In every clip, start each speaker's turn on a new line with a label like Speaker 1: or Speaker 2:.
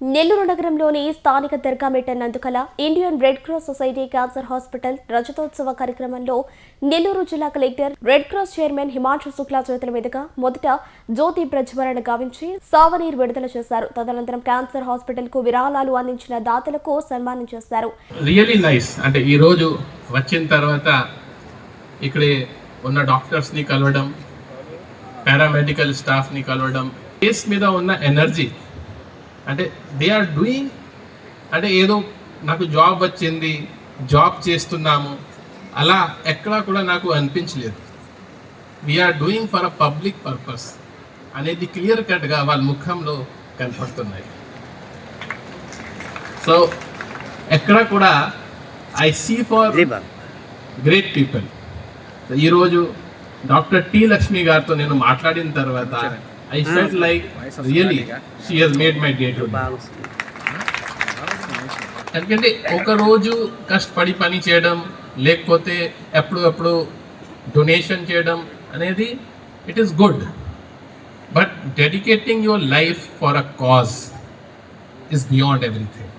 Speaker 1: నెల్లూరు నగరంలోని స్థానిక Dargamitta నందుకల Indian red cross society cancer hospital రజతోత్సవ కార్యక్రమంలో నెల్లూరు జిల్లా collector red cross chairman Himanshu Shukla చేతుల మీదుగా మొదట జ్యోతి ప్రజ్వలన గావించి సావనీర్ విడుదల చేశారు. తదనంతరం క్యాన్సర్ హాస్పిటల్కు విరాళాలు అందించిన దాతలకు సన్మానం చేశారు.
Speaker 2: రియలీ నైస్ అంటే వచ్చిన తర్వాత ఇక్కడే ఉన్న డాక్టర్స్ని కలవడం పారామెడికల్ స్టాఫ్ని కలవడం కేస్ మీద ఉన్న ఎనర్జీ అంటే దే ఆర్ డూయింగ్ అంటే ఏదో నాకు జాబ్ వచ్చింది జాబ్ చేస్తున్నాము అలా ఎక్కడా కూడా నాకు అనిపించలేదు. We are doing for a public purpose అనేది క్లియర్ కట్గా వాళ్ళ ముఖంలో కనపడుతున్నాయి. సో ఎక్కడ కూడా I see for great people ఈరోజు డాక్టర్ టి లక్ష్మి గారితో నేను మాట్లాడిన తర్వాత I felt like really she has made my day too ఎందుకంటే ఒక రోజు కష్టపడి పని చేయడం లేకపోతే ఎప్పుడు ఎప్పుడు డొనేషన్ చేయడం అనేది it is good but dedicating your life for a cause is beyond everything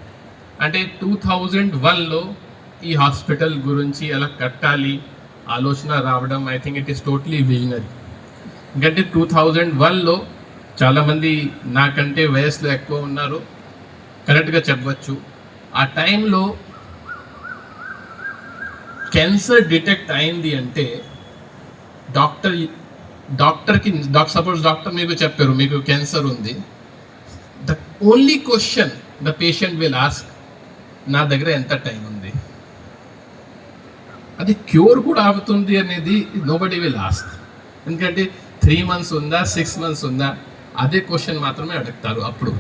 Speaker 2: అంటే టూ థౌజండ్ వన్లో ఈ హాస్పిటల్ గురించి ఎలా కట్టాలి ఆలోచన రావడం I think it is totally visionary ఎందుకంటే టూ థౌజండ్ వన్లో చాలామంది నాకంటే వయసులో ఎక్కువ ఉన్నారు. కరెక్ట్గా చెప్పవచ్చు ఆ టైంలో క్యాన్సర్ డిటెక్ట్ అయింది అంటే డాక్టర్ డాక్టర్కి డాక్టర్ సపోజ్ డాక్టర్ మీకు చెప్పారు మీకు క్యాన్సర్ ఉంది. The only question the patient will ask నా దగ్గర ఎంత టైం ఉంది? అది క్యూర్ కూడా అవుతుంది అనేది నోబడి విల్ ఆస్క్. ఎందుకంటే త్రీ మంత్స్ ఉందా సిక్స్ మంత్స్ ఉందా అదే క్వశ్చన్ మాత్రమే అడుగుతారు అప్పుడు.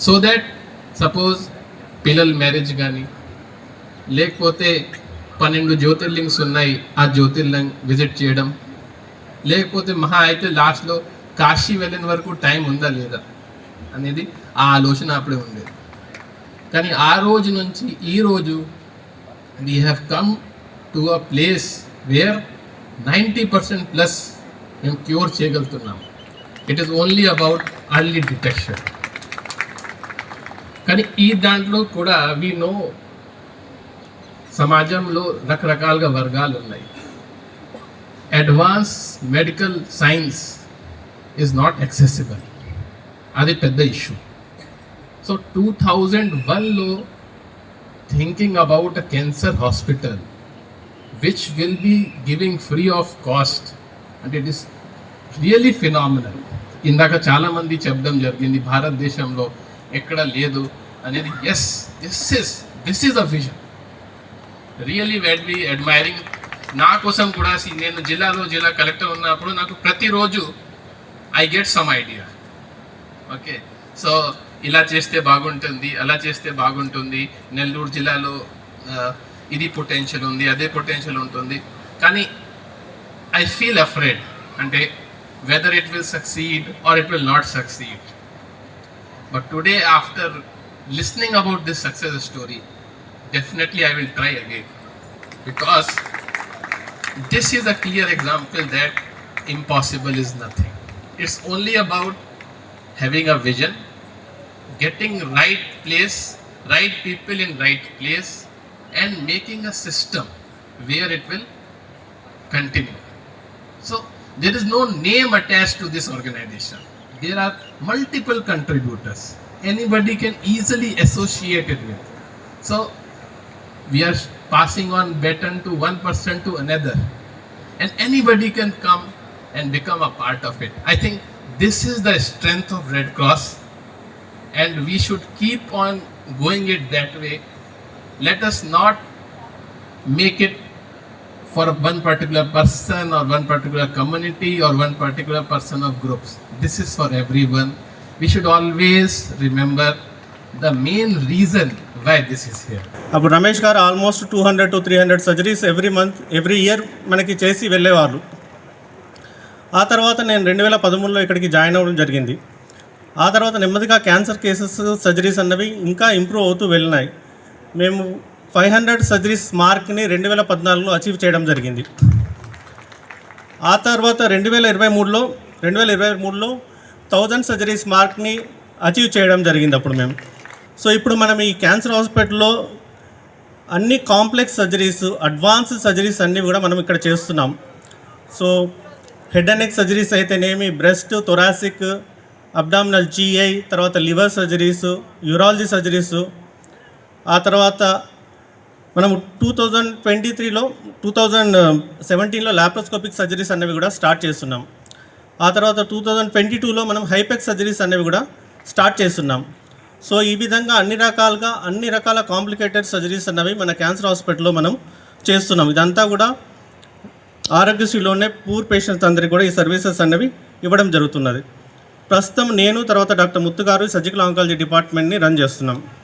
Speaker 2: సో దాట్ సపోజ్ పిల్లల మ్యారేజ్ కానీ లేకపోతే పన్నెండు జ్యోతిర్లింగ్స్ ఉన్నాయి ఆ జ్యోతిర్లింగ్ విజిట్ చేయడం లేకపోతే మహా అయితే లాస్ట్లో కాశీ వెళ్ళిన వరకు టైం ఉందా లేదా అనేది ఆ ఆలోచన అప్పుడే ఉండేది. కానీ ఆ రోజు నుంచి ఈ రోజు we have come to a place where ninety percent plus మేము క్యూర్ చేయగలుగుతున్నాం. It is only about early detection కానీ ఈ దాంట్లో కూడా వీ నో సమాజంలో రకరకాలుగా వర్గాలు ఉన్నాయి. Advance medical science is not accessible అది పెద్ద ఇష్యూ సో టూ థౌజండ్ వన్లో thinking about a cancer hospital which will be giving free of cost అంటే ఇట్ ఇస్ రియలీ ఫినామినల్ ఇందాక చాలామంది చెప్పడం జరిగింది భారతదేశంలో ఎక్కడ లేదు అనేది. Yes this is this is a vision really be admiring నా కోసం కూడా నేను జిల్లాలో జిల్లా కలెక్టర్ ఉన్నప్పుడు నాకు ప్రతిరోజు I get some idea okay so ఇలా చేస్తే బాగుంటుంది అలా చేస్తే బాగుంటుంది. నెల్లూరు జిల్లాలో ఇది పొటెన్షియల్ ఉంది అదే పొటెన్షియల్ ఉంటుంది. కానీ I feel afraid eh, whether it will succeed or it will not succeed. But today, after listening about this success story, definitely I will try again because this is a clear example that impossible is nothing. It's only about having a vision, getting right place, right people in right place, and making a system where it will continue. So there is no name attached to this organization. There are multiple contributors. Anybody can easily associate it with. So we are passing on baton to one person to another and anybody can come and become a part of it i think this is the strength of red cross and we should keep on going it that way let us not make it for one particular person or one particular community or one particular person of groups this is for everyone we should always remember the main reason why this is here
Speaker 3: అప్పుడు Ramesh garu almost two hundred to three hundred surgeries every month every year మనకి చేసి వెళ్ళేవాళ్ళు ఆ తర్వాత నేను రెండు వేల పదమూడులో ఇక్కడికి జాయిన్ అవ్వడం జరిగింది ఆ తర్వాత నెమ్మదిగా క్యాన్సర్ కేసెస్ సర్జరీస్ అన్నవి ఇంకా ఇంప్రూవ్ అవుతూ వెళ్ళినాయి మేము ఫైవ్ హండ్రెడ్ సర్జరీస్ మార్క్ని రెండు వేల పద్నాలుగులో అచీవ్ చేయడం జరిగింది. ఆ తర్వాత రెండు వేల ఇరవై మూడులో రెండు వేల ఇరవై మూడులో థౌజండ్ సర్జరీస్ మార్క్ని అచీవ్ చేయడం జరిగింది అప్పుడు మేము. సో ఇప్పుడు మనం ఈ క్యాన్సర్ హాస్పిటల్లో అన్ని కాంప్లెక్స్ సర్జరీస్ అడ్వాన్స్ సర్జరీస్ అన్నీ కూడా మనం ఇక్కడ చేస్తున్నాం. So head and neck surgeries అయితేనేమి బ్రెస్ట్ థొరాసిక్ అబ్డామినల్ జీఐ తర్వాత లివర్ సర్జరీస్ యూరాలజీ సర్జరీస్ ఆ తర్వాత మనము టూ థౌజండ్ ట్వంటీ త్రీలో టూ థౌజండ్ సెవెంటీన్లో ల్యాప్రోస్కోపిక్ సర్జరీస్ అనేవి కూడా స్టార్ట్ చేస్తున్నాం. ఆ తర్వాత టూ థౌజండ్ ట్వంటీ టూలో మనం హైపెక్ సర్జరీస్ అనేవి కూడా స్టార్ట్ చేస్తున్నాం. సో ఈ విధంగా అన్ని రకాలుగా అన్ని రకాల కాంప్లికేటెడ్ సర్జరీస్ అనేవి మన క్యాన్సర్ హాస్పిటల్లో మనం చేస్తున్నాం. ఇదంతా కూడా ఆరోగ్యశ్రీలోనే పూర్ పేషెంట్స్ అందరికీ కూడా ఈ సర్వీసెస్ అనేవి ఇవ్వడం జరుగుతున్నది. ప్రస్తుతం నేను తర్వాత డాక్టర్ ముత్తు గారు సర్జికల్ ఆంకాలజీ డిపార్ట్మెంట్ని రన్ చేస్తున్నాం.